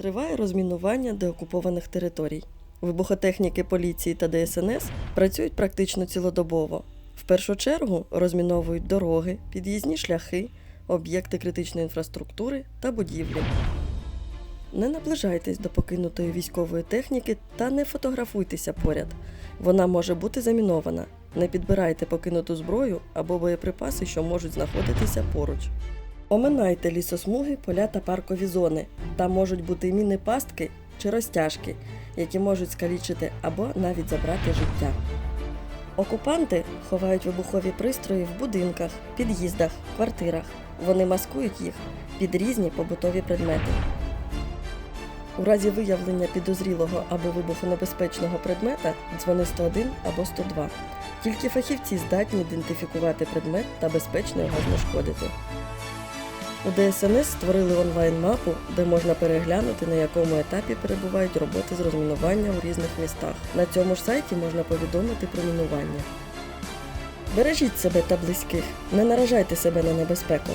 Триває розмінування деокупованих територій. Вибухотехніки поліції та ДСНС працюють практично цілодобово. В першу чергу розміновують дороги, під'їзні шляхи, об'єкти критичної інфраструктури та будівлі. Не наближайтесь до покинутої військової техніки та не фотографуйтеся поряд. Вона може бути замінована. Не підбирайте покинуту зброю або боєприпаси, що можуть знаходитися поруч. Оминайте лісосмуги, поля та паркові зони. Там можуть бути міни пастки чи розтяжки, які можуть скалічити або навіть забрати життя. Окупанти ховають вибухові пристрої в будинках, під'їздах, квартирах. Вони маскують їх під різні побутові предмети. У разі виявлення підозрілого або вибухонебезпечного предмета дзвони 101 або 102. Тільки фахівці здатні ідентифікувати предмет та безпечно його знешкодити. У ДСНС створили онлайн-мапу, де можна переглянути, на якому етапі перебувають роботи з розмінування у різних містах. На цьому ж сайті можна повідомити про мінування. Бережіть себе та близьких, не наражайте себе на небезпеку.